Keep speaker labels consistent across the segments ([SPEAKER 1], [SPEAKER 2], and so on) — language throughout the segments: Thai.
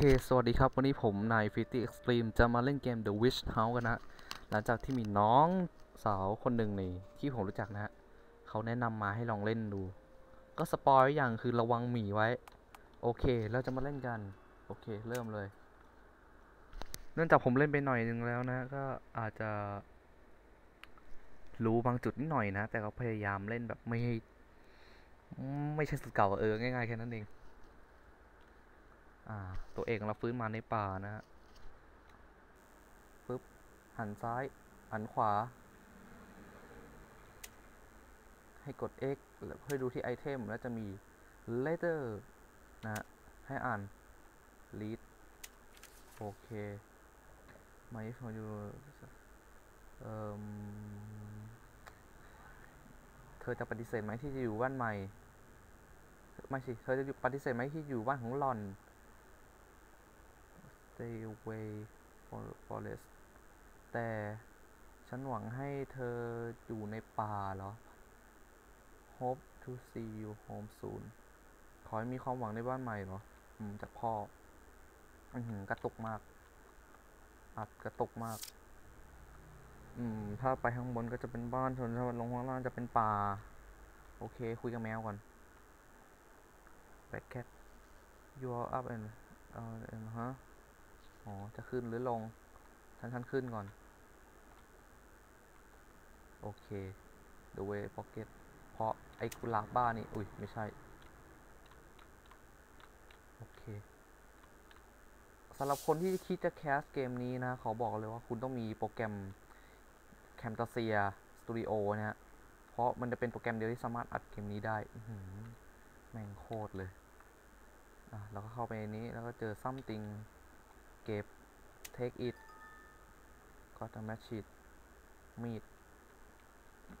[SPEAKER 1] เค สวัสดีครับ วันนี้ผมนายฟิตตี้เอ็กซ์ตรีมจะมาเล่นเกม The Witch House กันนะหลังจากที่มีน้องสาวคนหนึ่งในที่ผมรู้จักนะฮะเขาแนะนำมาให้ลองเล่นดู ก็สปอยไว้อย่างคือระวังหมีไว้ โอเค เราจะมาเล่นกัน โอเค เริ่มเลย เนื่องจากผมเล่นไปหน่อยนึงแล้วนะ ก็อาจจะ รู้บางจุดนิดหน่อยนะ แต่ก็พยายามเล่นแบบไม่ให้ไม่ใช่สุดเก่าเออง่ายๆแค่นั้นเอง อ่า ตัวเอกเราฟื้นมาในป่านะฮะปึ๊บ หันซ้าย หันขวา ให้กด X แล้วเพื่อดูที่ไอเทมแล้วจะมี letter นะฮะ ให้อ่าน read โอเคไม่พออยู่เอ่อเธอจะปฏิเสธไหมที่จะอยู่บ้านใหม่ ไม่สิ เธอจะปฏิเสธไหมที่อยู่บ้านของหล่อน stay away forest แต่ฉันหวังให้เธออยู่ในป่าเหรอ hope to see you home soon ขอให้มีความหวังในบ้านใหม่เหรอ อืม จากพ่อ อือหือกระตุกมาก อัดกระตุกมาก อืม ถ้าไปข้างบนก็จะเป็นบ้านส่วนถ้าลงข้างล่างจะเป็นป่า โอเค คุยกับแมวก่อน back cat you are up and เอ่อฮะ อ๋อ จะขึ้นหรือลงฉันฉันขึ้นก่อน โอเค the way pocket เพราะไอ้กุหลาบบ้านี่ อุ้ย ไม่ใช่ โอเคสำหรับคนที่คิดจะแคสเกมนี้นะ ขอบอกเลยว่าคุณต้องมีโปรแกรม Camtasia Studio นะฮะ เพราะมันจะเป็นโปรแกรมเดียวที่สามารถอัดเกมนี้ได้อืแม่งโคตรเลย อะเราก็เข้าไปในนี้แล้วก็เจอ something เก็บ take it ก็จะ match it มีด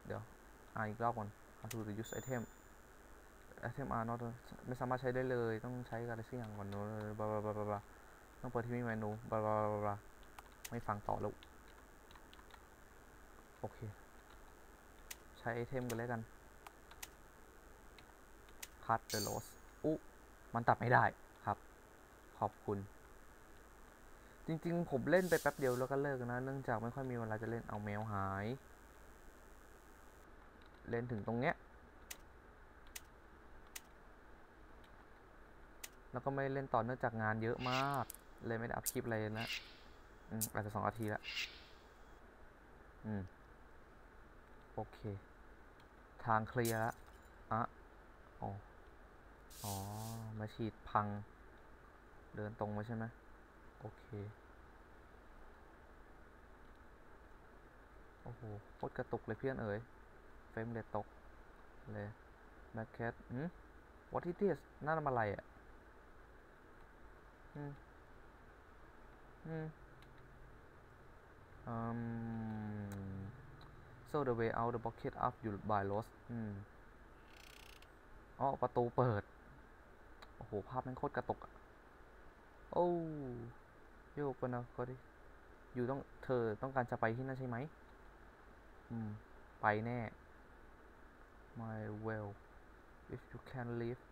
[SPEAKER 1] เดี๋ยวอ่านอีกรอบก่อน how to use item item are not ไม่สามารถใช้ได้เลย ต้องใช้อะไรสักอย่างก่อนนู้นบลาบลาบลาบลาต้องเปิดที่เมนูบลาบลาบลาไม่ฟังต่อแล้ว โอเค ใช้ไอเทมกันแล้วกัน cut the loss อุ๊ มันตัดไม่ได้ครับ ขอบคุณ จริงๆ ผมเล่นไปแป๊บเดียวแล้วก็เลิกนะ เนื่องจากไม่ค่อยมีเวลาจะเล่นเอาแมวหาย เล่นถึงตรงเนี้ย แล้วก็ไม่เล่นต่อเนื่องจากงานเยอะมาก เลยไม่ได้อัพคลิปอะไรนะอืมอาจจะสองนาทีละอืม โอเค ทางเคลียร์ละอะอ๋อ อ๋อ มาฉีดพัง เดินตรงมาใช่ไหม โอเค โอ้โหโคตรกระตุกเลยเพื่อนเอ๋ย เฟรมเรทตก เลยแมคแคทอืม what is this นั่นมันอะไรอะ อืม อืม um so the way out the bucket up you by lost อืมอ๋อประตูเปิด โอ้โห ภาพแม่งโคตรกระตุกอะโอ้ โยกไปนะก็ดิอยู่ต้องเธอต้องการจะไปที่นั่นใช่ไหม อืม ไปแน่ my well if you can leave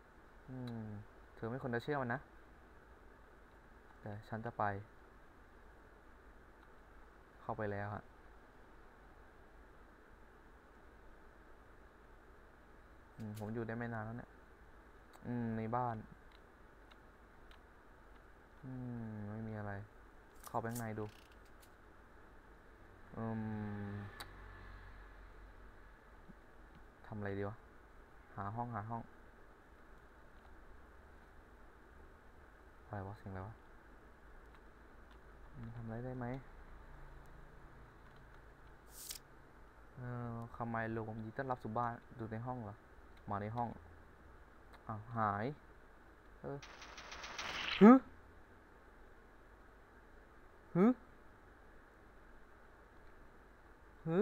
[SPEAKER 1] อืม เธอไม่ควรจะเชื่อมันนะ แต่ฉันจะไป เข้าไปแล้วฮะอืมผมอยู่ได้ไม่นานแล้วเนี่ย อืม ในบ้าน อืม เข้าไปข้างในดูอืมทำอะไรดีวะ หาห้องหาห้อง อะไรวะเสียงอะไรวะทำอะไรได้ไหมเออคำไมลมยินดีต้อนรับสู่บ้าน ดูในห้องเหรอ มาในห้อง อ้าว หาย เออฮึ ฮึฮึ